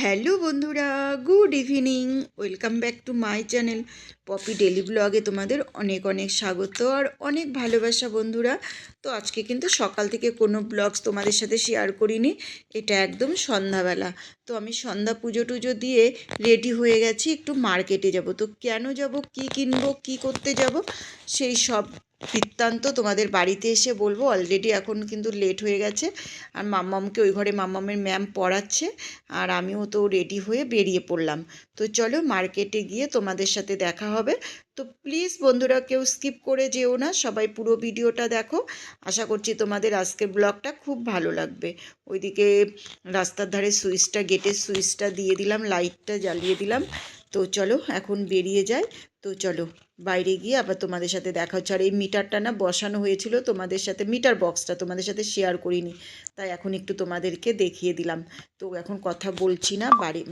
Hello বন্ধুরা, good evening, welcome back to my channel Poppy daily ব্লগে তোমাদের অনেক অনেক স্বাগত আর অনেক ভালোবাসা বন্ধুরা। তো আজকে কিন্তু সকাল থেকে কোনো ব্লগস তোমাদের সাথে শেয়ার করিনি, এটা একদম সন্ধ্যাবেলা। তো আমি সন্ধ্যা পুজো টুজো দিয়ে রেডি হয়ে গেছি, একটু মার্কেটে যাব। তো কেন যাব, কি কিনবো, কি করতে যাব, সেই সব বৃত্তান্ত তোমাদের বাড়িতে এসে বলব অলরেডি এখন কিন্তু লেট হয়ে গেছে। আর মাম্মামকে ওই ঘরে মাম্মামের ম্যাম পড়াচ্ছে, আর আমিও তো রেডি হয়ে বেরিয়ে পড়লাম। তো চলো মার্কেটে গিয়ে তোমাদের সাথে দেখা হবে। তো প্লিজ বন্ধুরা কেউ স্কিপ করে যেও না, সবাই পুরো ভিডিওটা দেখো। আশা করছি তোমাদের আজকের ব্লগটা খুব ভালো লাগবে। ওইদিকে রাস্তার ধারে সুইচটা গেটের সুইচটা দিয়ে দিলাম লাইটটা জ্বালিয়ে দিলাম। তো চলো, এখন বেরিয়ে যাই। তো চলো, বাইরে গিয়ে আবার তোমাদের সাথে দেখা হচ্ছে। আর এই মিটারটা না বসানো হয়েছিল তোমাদের সাথে, মিটার বক্সটা তোমাদের সাথে শেয়ার করিনি। তাই এখন একটু তোমাদেরকে দেখিয়ে দিলাম। তো এখন কথা বলছি না, বাড়ি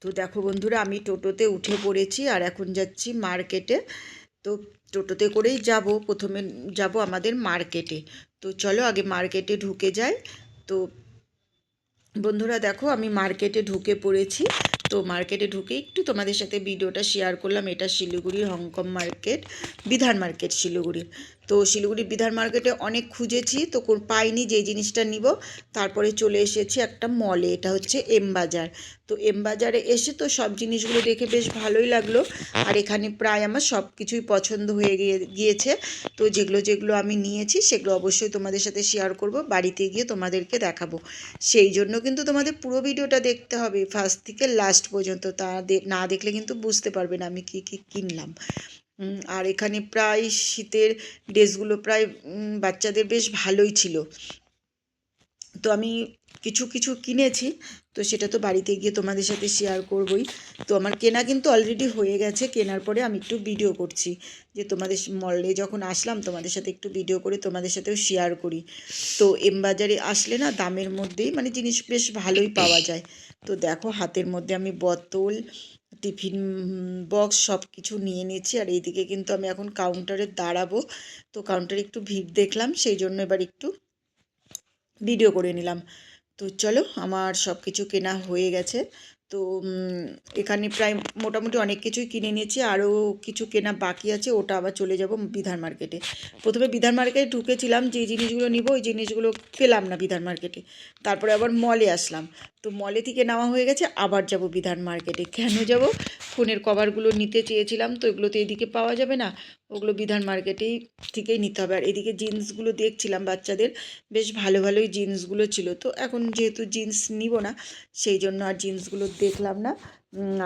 তো দেখো বন্ধুরা, আমি টোটোতে উঠে পড়েছি আর এখন যাচ্ছি মার্কেটে। তো টোটোতে করেই যাব, প্রথমে যাব আমাদের মার্কেটে। তো চলো আগে মার্কেটে ঢুকে যাই। তো বন্ধুরা দেখো, আমি মার্কেটে ঢুকে পড়েছি। তো মার্কেটে ঢুকে একটু তোমাদের সাথে ভিডিওটা শেয়ার করলাম। এটা Siliguri, Hong Kong market Bidhan market শিলিগুড়ির তো শিলিগুড়ি বিধান মার্কেটে অনেক খুঁজেছি, তো কোন পাইনি যে জিনিসটা নিব। তারপরে চলে এসেছি একটা মলে এটা হচ্ছে এম বাজার। তো এম বাজারে এসে তো সব জিনিসগুলো দেখে বেশ ভালোই লাগল। আর এখানে প্রায় আমার সব কিছুই পছন্দ হয়ে গিয়ে, গিয়েছে। তো যেগুলো যেগুলো আমি নিয়েছি, সেগুলো অবশ্যই তোমাদের সাথে শেয়ার করব। বাড়িতে গিয়ে তোমাদেরকে দেখাবো। সেই জন্য কিন্তু তোমাদের পুরো ভিডিওটা দেখতে হবে ফার্স্ট থেকে লাস্ট পর্যন্ত। তা না দেখলে কিন্তু বুঝতে পারবে না আমি কী কী কিনলাম। আর এখানে প্রায় শীতের ড্রেসগুলো প্রায় বাচ্চাদের বেশ ভালোই ছিল। তো আমি কিছু কিছু কিনেছি, তো সেটা তো বাড়িতে গিয়ে তোমাদের সাথে শেয়ার করবই। তো আমার কেনা কিন্তু অলরেডি হয়ে গেছে, কেনার পরে আমি একটু ভিডিও করছি। যে তোমাদের মলে যখন আসলাম, তোমাদের সাথে একটু ভিডিও করে তোমাদের সাথেও শেয়ার করি। তো এম বাজারে আসলে না, দামের মধ্যেই মানে জিনিস বেশ ভালোই পাওয়া যায়। তো দেখো, হাতের মধ্যে আমি বোতল টিফিন বক্স সব কিছু নিয়ে নিয়েছি। আর এইদিকে কিন্তু আমি এখন কাউন্টারে দাঁড়াবো। তো কাউন্টারে একটু ভিড় দেখলাম, সেই জন্য এবার একটু ভিডিও করে নিলাম। তো চলো, আমার সব কিছু কেনা হয়ে গেছে। তো এখানে প্রায় মোটামুটি অনেক কিছুই কিনে নিয়েছি। আরও কিছু কেনা বাকি আছে, ওটা আবার চলে যাব বিধান মার্কেটে। প্রথমে বিধান মার্কেটে ঢুকেছিলাম যে জিনিসগুলো নিব ওই জিনিসগুলো পেলাম না বিধান মার্কেটে। তারপরে আবার মলে আসলাম। তো মলে থেকে নেওয়া হয়ে গেছে, আবার যাব বিধান মার্কেটে। কেন যাব? ফোনের কভারগুলো নিতে চেয়েছিলাম, তো এগুলো তো এদিকে পাওয়া যাবে না, ওগুলো বিধান মার্কেটেই থেকেই নিতে হবে। আর এদিকে জিন্সগুলো দেখছিলাম বাচ্চাদের, বেশ ভালো ভালোই জিন্সগুলো ছিল। তো এখন যেহেতু জিন্স নিব না, সেই জন্য আর জিন্সগুলো দেখলাম না।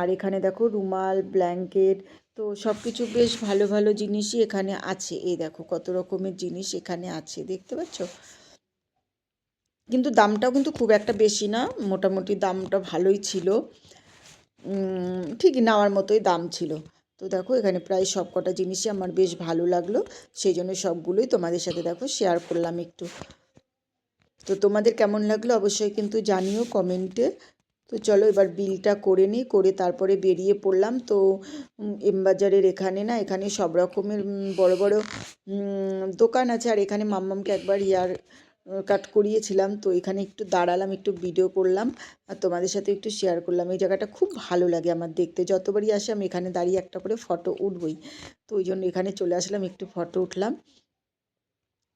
আর এখানে দেখো রুমাল, ব্ল্যাঙ্কেট, তো সব কিছু বেশ ভালো ভালো জিনিসই এখানে আছে। এই দেখো কত রকমের জিনিস এখানে আছে, দেখতে পাচ্ছ? কিন্তু দামটাও কিন্তু খুব একটা বেশি না, মোটামুটি দামটা ভালোই ছিল। ঠিকই নেওয়ার মতোই দাম ছিল। তো দেখো এখানে প্রায় সব কটা জিনিসই আমার বেশ ভালো লাগল, সেই জন্য সবগুলোই তোমাদের সাথে দেখো শেয়ার করলাম একটু। তো তোমাদের কেমন লাগল অবশ্যই কিন্তু জানিও কমেন্টে। তো চলো এবার বিলটা করে নিই, করে তারপরে বেরিয়ে পড়লাম। তো এমবাজারের এখানে না, এখানে সব রকমের বড় বড় দোকান আছে। আর এখানে মাম্মামকে একবার ইয়ার কাট করিয়েছিলাম। তো এখানে একটু দাঁড়ালাম, একটু ভিডিও করলাম। আর তোমাদের সাথে একটু শেয়ার করলাম। এই জায়গাটা খুব ভালো লাগে আমার দেখতে। যতবারই আসে আমি এখানে দাঁড়িয়ে একটা করে ফটো উঠবই। তো ওই জন্য এখানে চলে আসলাম, একটু ফটো উঠলাম।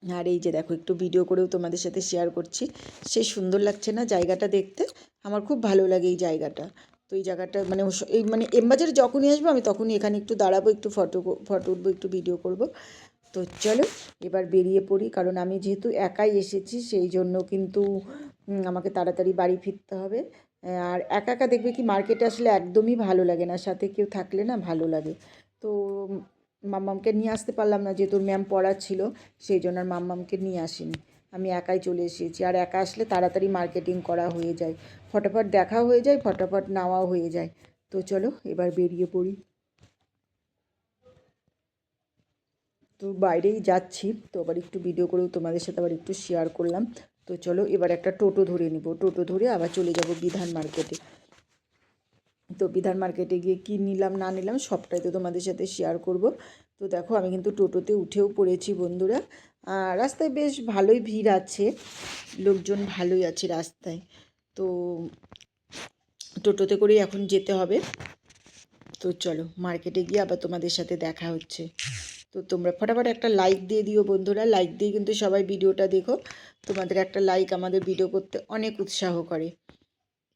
আর এই যে দেখো, একটু ভিডিও করেও তোমাদের সাথে শেয়ার করছি। সে সুন্দর লাগছে না জায়গাটা দেখতে। আমার খুব ভালো লাগে এই জায়গাটা। তো এই জায়গাটা মানে এই মানে এমবাজারে যখনই আসব আমি তখনই এখানে একটু দাঁড়াবো, একটু ফটো ফটো উঠবো, একটু ভিডিও করব। তো চলো, এবার বেরিয়ে পড়ি, কারণ আমি যেহেতু একাই এসেছি, সেই জন্য কিন্তু আমাকে তাড়াতাড়ি বাড়ি ফিরতে হবে। আর একা একা দেখবে কি মার্কেটে আসলে একদমই ভালো লাগে না, সাথে কেউ থাকলে না ভালো লাগে। তো মাম্মামকে নিয়ে আসতে পারলাম না, যেহেতু ম্যাম পড়াচ্ছিল সেই জন্য আর মাম্মামকে নিয়ে আসিনি। আমি একাই চলে এসেছি। আর একা আসলে তাড়াতাড়ি মার্কেটিং করা হয়ে যায়। ফটাফট দেখা হয়ে যায়, ফটাফট নেওয়াও হয়ে যায়। তো চলো, এবার বেরিয়ে পড়ি। তো বাইরেই যাচ্ছি, তো আবার একটু ভিডিও করেও তোমাদের সাথে আবার একটু শেয়ার করলাম। তো চলো, এবার একটা টোটো ধরে নিব। টোটো ধরে আবার চলে যাব বিধান মার্কেটে তো বিধান মার্কেটে গিয়ে কী নিলাম, না নিলাম, সবটাই তো তোমাদের সাথে শেয়ার করব। তো দেখো, আমি কিন্তু টোটোতে উঠেও পড়েছি বন্ধুরা। রাস্তায় বেশ ভালোই ভিড় আছে। লোকজন ভালোই আছে রাস্তায়। তো টোটোতে করেই এখন যেতে হবে। তো চলো, মার্কেটে গিয়ে আবার তোমাদের সাথে দেখা হচ্ছে। তো তোমরা ফটাফট একটা লাইক দিয়ে দিও বন্ধুরা। লাইক দিয়ে কিন্তু সবাই ভিডিওটা দেখো। তোমাদের একটা লাইক আমাদের ভিডিও করতে অনেক উৎসাহ করে।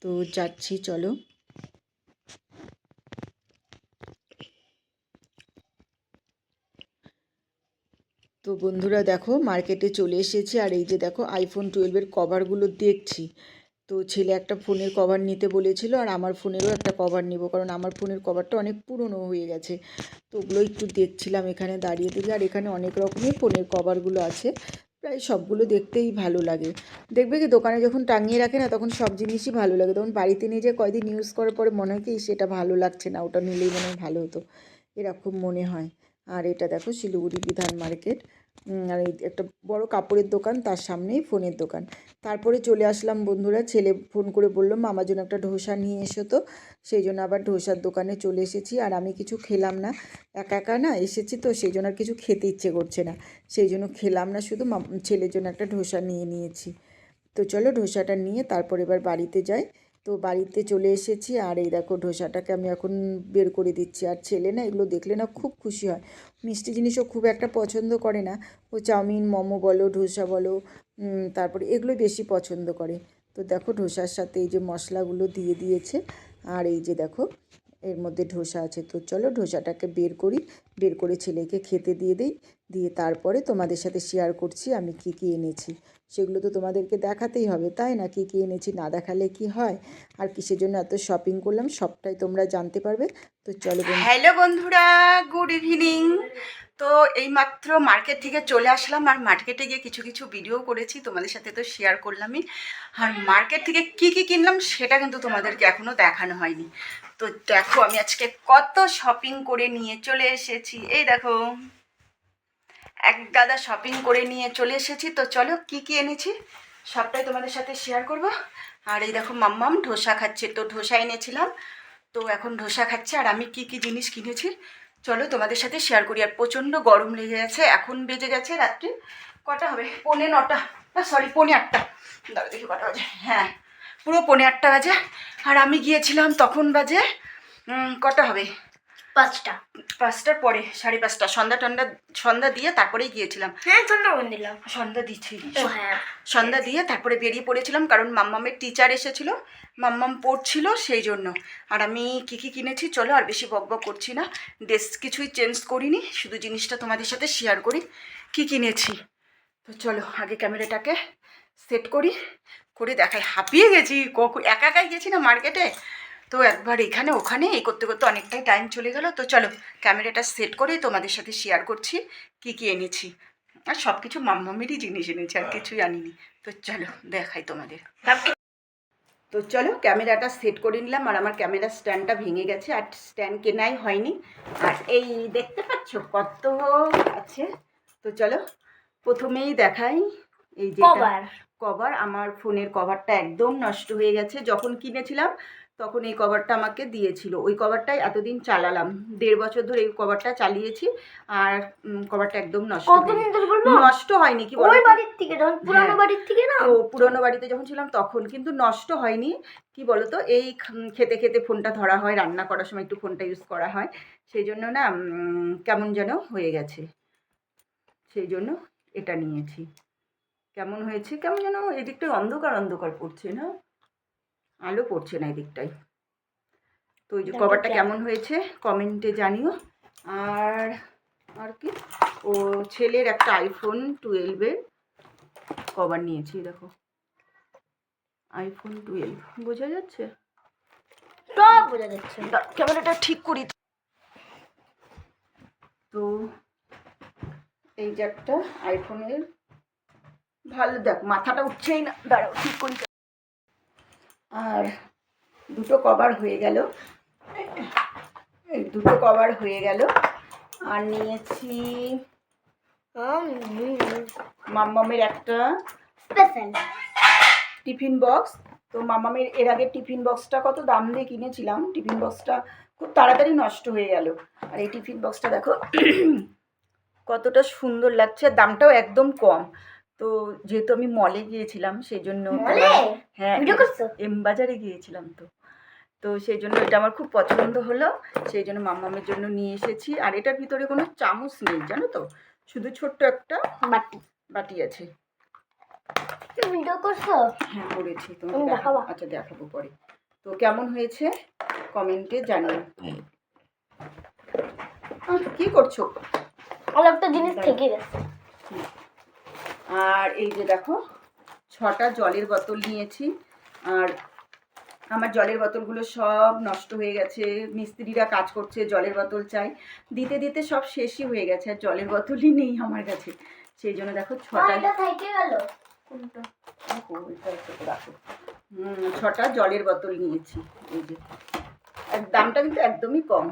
তো যাচ্ছি, চলো। তো বন্ধুরা দেখো মার্কেটে চলে এসেছি আর এই যে দেখো আইফোন টুয়েলভের কভারগুলো দেখছি। তো ছেলে একটা ফোনের কভার নিতে বলেছিল আর আমার ফোনেরও একটা কভার নিব, কারণ আমার ফোনের কভারটা অনেক পুরনো হয়ে গেছে। তো ওগুলো একটু দেখছিলাম এখানে দাঁড়িয়ে থেকে আর এখানে অনেক রকমের ফোনের কভারগুলো আছে। প্রায় সবগুলো দেখতেই ভালো লাগে। দেখবে কি, দোকানে যখন টাঙিয়ে রাখে না, তখন সব জিনিসই ভালো লাগে। তখন বাড়িতে নিয়ে যে কয়দিন ইউজ করার পরে মনে হয় কি, সেটা ভালো লাগছে না, ওটা নিলেই মনে হয় ভালো হতো। এরকম মনে হয়। আর এটা দেখো শিলিগুড়ি বিধান মার্কেট। আর এই একটা বড় কাপড়ের দোকান, তার সামনেই ফোনের দোকান। তারপরে চলে আসলাম বন্ধুরা, ছেলে ফোন করে বলল, মামার জন্য একটা ধোসা নিয়ে এসো তো। সেই জন্য আবার ধোসার দোকানে চলে এসেছি। আর আমি কিছু খেলাম না। একা একা না এসেছি তো, সেই জন্য আর কিছু খেতে ইচ্ছে করছে না। সেই জন্য খেলাম না, শুধু ছেলের জন্য একটা ধোসা নিয়ে নিয়েছি। তো চলো ধোসাটা নিয়ে তারপর এবার বাড়িতে যাই। তো বাড়িতে চলে এসেছি আর এই দেখো ঢোসাটাকে আমি এখন বের করে দিচ্ছি। আর ছেলে না এগুলো দেখলে না খুব খুশি হয়। মিষ্টি জিনিসও খুব একটা পছন্দ করে না। ও চাউমিন, মোমো বলো, ঢোসা বলো তারপরে এগুলো বেশি পছন্দ করে। তো দেখো ঢোসার সাথে এই যে মশলাগুলো দিয়ে দিয়েছে। আর এই যে দেখো এর মধ্যে ঢোসা আছে। তো চলো ঢোসাটাকে বের করি। বের করে ছেলেকে খেতে দিয়ে দিই। দিয়ে তারপরে তোমাদের সাথে শেয়ার করছি আমি কি কি এনেছি। সেগুলো তো তোমাদেরকে দেখাতেই হবে, তাই না? কি কি এনেছি না দেখালে কি হয়? আর কিসের জন্য এত শপিং করলাম? সবটাই তোমরা জানতে পারবে। তো চলো হ্যালো বন্ধুরা গুড ইভিনিং তো এইমাত্র মার্কেট থেকে চলে আসলাম আর মার্কেটে গিয়ে কিছু কিছু ভিডিও করেছি। তোমাদের সাথে তো শেয়ার করলামই। আর মার্কেট থেকে কি কি কিনলাম সেটা কিন্তু তোমাদেরকে এখনও দেখানো হয়নি। তো দেখো, আমি আজকে কত শপিং করে নিয়ে চলে এসেছি। এই দেখো, এক গাদা শপিং করে নিয়ে চলে এসেছি। তো চলো, কি কি এনেছি? সবটাই তোমাদের সাথে শেয়ার করব। আর এই দেখো, মাম্মাম ধোসা খাচ্ছে। তো ধোসা এনেছিলাম। তো এখন ধোসা খাচ্ছে। আর আমি কি কি জিনিস কিনেছি? চলো তোমাদের সাথে শেয়ার করি। আর প্রচণ্ড গরম লেগে গেছে, এখন বেজে গেছে রাত্রি কটা হবে? পৌনে নটা। না সরি পৌনে আটটা। দাঁড়া দেখি কটা বাজে। হ্যাঁ পুরো পৌনে আটটা বাজে। আর আমি গিয়েছিলাম, তখন বাজে কটা হবে? পাঁচটা। পাঁচটার পরে সাড়ে পাঁচটা সন্ধ্যা টন্ধ্যা সন্ধ্যা দিয়ে তারপরেই গিয়েছিলাম। হ্যাঁ ধন্যবাদ দিলাম সন্ধ্যা দিচ্ছি। হ্যাঁ। সন্ধ্যা দিয়ে তারপরে বেরিয়ে পড়েছিলাম কারণ মাম্মামের টিচার এসেছিল মাম্মাম পড়ছিল সেই জন্য। আর আমি কী কী কিনেছি চলো আর বেশি বক বক করছি না। ড্রেস কিছুই চেঞ্জ করিনি শুধু জিনিসটা তোমাদের সাথে শেয়ার করি কী কিনেছি। তো চলো আগে ক্যামেরাটাকে সেট করি করে দেখাই। হাঁপিয়ে গেছি একা একাই গেছি না মার্কেটে তো একবার এখানে ওখানে এই করতে করতে অনেকটাই টাইম চলে গেল। তো চলো ক্যামেরাটা সেট করে তোমাদের সাথে শেয়ার করছি কী কী এনেছি। আর সব কিছু মাম্মামেরই জিনিস এনেছি আর কিছুই আনিনি। তো চলো দেখাই তোমাদের। তো চলো ক্যামেরাটা সেট করে নিলাম আর আমার ক্যামেরা স্ট্যান্ডটা ভেঙে গেছে আর স্ট্যান্ড কেনাই হয়নি। আর এই দেখতে পাচ্ছ কত আছে? তো চলো প্রথমেই দেখাই। এই যে কভার কভার আমার ফোনের কভারটা একদম নষ্ট হয়ে গেছে। যখন কিনেছিলাম তখন এই কভারটা আমাকে দিয়েছিল। ওই কভারটাই এতদিন চালালাম। দেড় বছর ধরে এই কভারটা চালিয়েছি আর কভারটা একদম নষ্ট হয়ে নষ্ট হয়নি কি বলো ওই বাড়ির থেকে যখন পুরানো হ্যাঁ। বাড়ির থেকে না? তো পুরোনো বাড়িতে যখন ছিলাম তখন কিন্তু নষ্ট হয়নি। কি বলতো? এই খেতে খেতে ফোনটা ধরা হয় রান্না করার সময় একটু ফোনটা ইউজ করা হয়। সেই জন্য না কেমন যেন হয়ে গেছে। সেই জন্য এটা নিয়েছি। কেমন হয়েছে কেমন যেন এদিকটায় অন্ধকার অন্ধকার পড়ছে না? আলো পড়ছে না এদিকটায়। তো ওই যে কভারটা কেমন। হয়েছে কমেন্টে জানিও। আর আর কি? ও ছেলের একটা আইফোন টুয়েলভের কভার নিয়েছি দেখো। আইফোন টুয়েলভ বোঝা যাচ্ছে? সব বোঝা যাচ্ছে। ক্যামেরাটা ঠিক করি তো। এই যে একটা আইফোনের ভালো দেখ মাথাটা উঠছেই না। দাঁড়াও ঠিক করি আর দুটো কভার হয়ে গেল। দুটো কভার হয়ে গেল। আর নিয়েছি মাম্মামের একটা স্পেশাল। Tiffin box. তো মামামের এর আগে টিফিন বক্সটা কত দাম দিয়ে কিনেছিলাম টিফিন বক্সটা খুব তাড়াতাড়ি নষ্ট হয়ে গেল। আর এই টিফিন বক্সটা দেখো কতটা সুন্দর লাগছে আর দামটাও একদম কম। তো যেহেতু আমি মলে গিয়েছিলাম সেই জন্য হ্যাঁ এম বাজারে গিয়েছিলাম তো। তো সেই জন্য এটা আমার খুব পছন্দ হলো সেই জন্য মাম্মামের জন্য নিয়ে এসেছি। আর এটার ভিতরে কোনো চামচ নেই জানো তো? শুধু ছোট্ট একটা বাটি। বাটি আছে। ভিডিও করছ? হ্যাঁ করেছি। তোমাকে দেখাবো। আচ্ছা দেখাবো পরে। তো কেমন হয়েছে? কমেন্টে জানিও। কি করছ? আর একটা জিনিস থেকে গেছে। আর এই যে দেখো ছটা জলের বোতল নিয়েছি। আর আমার জলের বোতলগুলো সব নষ্ট হয়ে গেছে। মিস্ত্রিরা কাজ করছে জলের বোতল চাই। দিতে দিতে সব শেষই হয়ে গেছে আর জলের বোতলই নেই আমার কাছে। সেই জন্য দেখো ছটা ছটা জলের বোতল নিয়েছি। এই যে আর দামটা কিন্তু একদমই কম।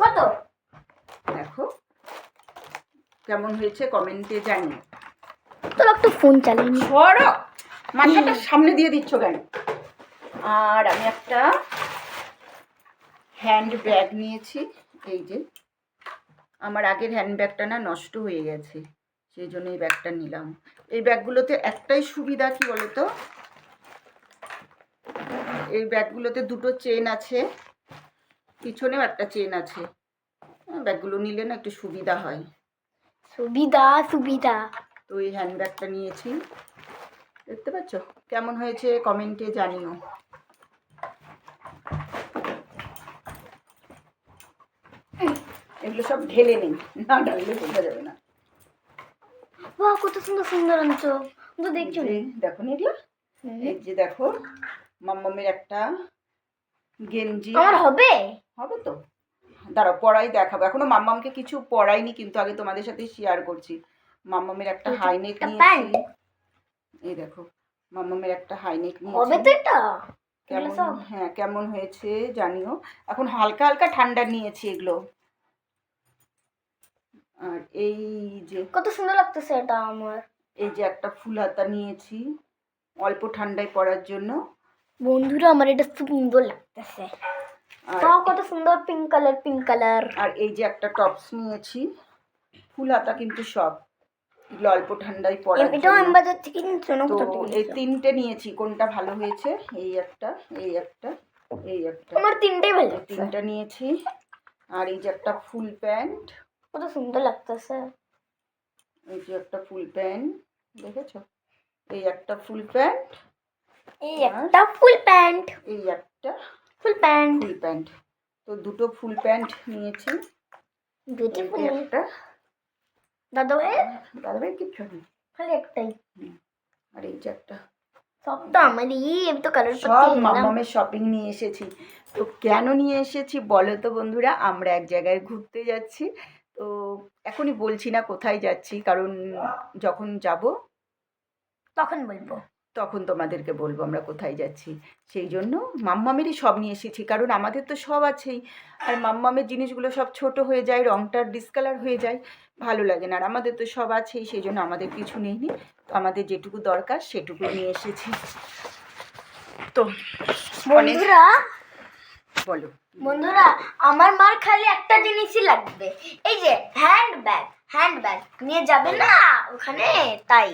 কত? দেখো কেমন হয়েছে কমেন্টে জানি তোর একটু ফোন চালিয়ে সরো। মাথাটা সামনে দিয়ে দিচ্ছ কেন? আর আমি একটা হ্যান্ড ব্যাগ নিয়েছি। এই যে আমার আগের হ্যান্ড ব্যাগটা না নষ্ট হয়ে গেছে সেই জন্য এই ব্যাগটা নিলাম। এই ব্যাগগুলোতে একটাই সুবিধা কি বলতো? এই ব্যাগগুলোতে দুটো চেন আছে পিছনেও একটা চেন আছে। ব্যাগগুলো নিলে না একটু সুবিধা হয়। সুবিধা সুবিধা। তো এই হ্যান্ডব্যাগটা নিয়েছি। দেখতে পাচ্ছ? কেমন হয়েছে কমেন্টে জানিও। এগুলো সব ঢেলে নেই না ঢাললে বোঝা যাবে না। বাহ কত সুন্দর সুন্দর আনছো। তো দেখছ। দেখো নি এগুলো এই যে দেখো মাম্মামের একটা গেঞ্জি। আমার হবে? হবে তো। দাঁড়াও পড়াই দেখাবো। এখনও মাম্মামকে কিছু পড়াইনি কিন্তু আগে তোমাদের সাথে শেয়ার করছি। মাম্মামের একটা হাইনেক নিয়েছি। এই দেখো মাম্মামের একটা হাইনেক নিয়েছি। কেমন? হ্যাঁ কেমন হয়েছে জানিও। এখন হালকা হালকা ঠান্ডা নিয়েছি এগুলো। আর এই যে কত সুন্দর লাগতেছে এটা আমার। এই যে একটা ফুল হাতা নিয়েছি অল্প ঠান্ডায় পড়ার জন্য। বন্ধুরা আমার এটা সুন্দর লাগতেছে। বাহ কত সুন্দর পিঙ্ক কালার পিঙ্ক কালার আর এই যে একটা টপস নিয়েছি। ফুল হাতা কিন্তু সব। এগুলো অল্প ঠান্ডায় পড়ার তো এই তিনটে নিয়েছি। কোনটা ভালো হয়েছে? এই একটা এই একটা এই একটা। আমার তিনটেই ভালো তিনটা নিয়েছি। আর এই যে একটা ফুল প্যান্ট। কত সুন্দর লাগতেছে। এই যে একটা ফুল প্যান্ট দেখেছ? এই একটা ফুল প্যান্ট। এই একটা ফুল প্যান্ট। এই একটা ফুল প্যান্ট। Full pant. তো দুটো ফুল প্যান্ট নিয়েছি। বিউটিফুল যে একটা। দাদা ভাই? দাদাভাই কিচ্ছু নেই। খালি একটাই। আর এই যে একটা। সব তো আমারই আমি তো কালার সব মামামের শপিং নিয়ে এসেছি। তো কেন নিয়ে এসেছি বলো তো বন্ধুরা আমরা এক জায়গায় ঘুরতে যাচ্ছি। তো এখনই বলছি না কোথায় যাচ্ছি কারণ যখন যাব। তখন বলব। তখন তোমাদেরকে বলব আমরা কোথায় যাচ্ছি। সেই জন্য মাম্মামেরই সব নিয়ে এসেছি কারণ আমাদের তো সব আছেই। আর মাম্মামের জিনিসগুলো সব ছোট হয়ে যায় রংটা ডিসকালার হয়ে যায় ভালো লাগে না। আর আমাদের তো সব আছেই সেই জন্য আমাদের কিছু নেই নি। তো আমাদের যেটুকু দরকার সেটুকু নিয়ে এসেছি। তো বন্ধুরা বলো। বন্ধুরা আমার মার খালি একটা জিনিসই লাগবে। এই যে হ্যান্ড ব্যাগ হ্যান্ড ব্যাগ নিয়ে যাবে না ওখানে? তাই।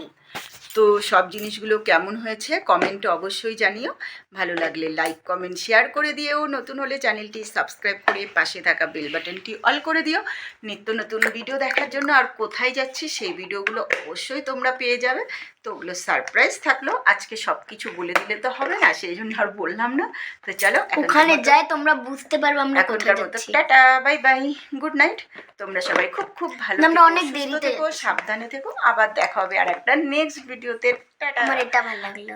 তো সব জিনিসগুলো কেমন হয়েছে কমেন্ট অবশ্যই জানিও। ভালো লাগলে লাইক কমেন্ট শেয়ার করে দিও। নতুন হলে চ্যানেলটি সাবস্ক্রাইব করে পাশে থাকা বেল বাটনটি অল করে দিও। নিত্য নতুন ভিডিও দেখার জন্য আর কোথায় যাচ্ছি সেই ভিডিওগুলো অবশ্যই তোমরা পেয়ে যাবে। তো ওগুলো সারপ্রাইজ থাকল। আজকে সব কিছু বলে দিলে তো হবে না সেই জন্য আর বললাম না। তো চলো ওখানে যাই তোমরা বুঝতে পারব আমরা কোথায় যাচ্ছি। Tata bye bye good night তোমরা সবাই খুব খুব ভালো আমরা অনেক দেরিতে থেকো সাবধানে থেকো। আবার দেখা হবে আর একটা নেক্সট ভিডিওতে টাটা। আমার এটা ভালো লাগল।